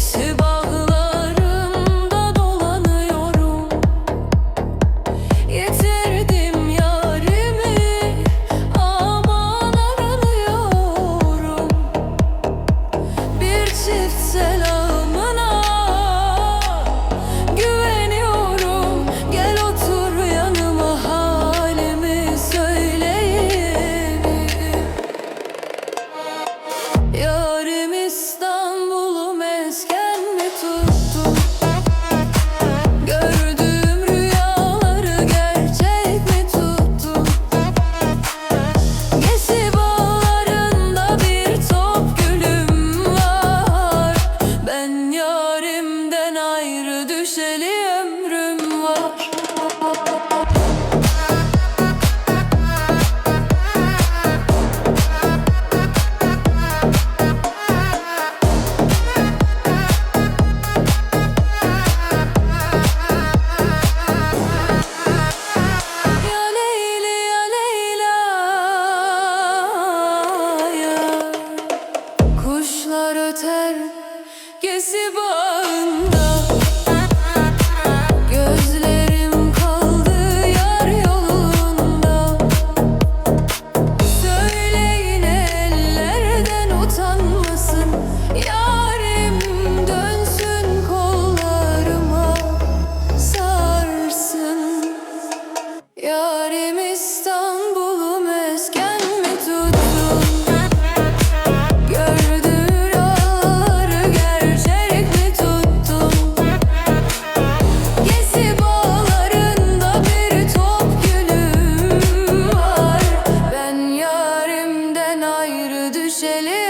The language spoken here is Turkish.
Göğsü usually Yarim İstanbul'u mesken mi tuttu? Gördü rüyaları gerçek mi tuttu? Gezi bir top gülü var Ben yarimden ayrı düşeli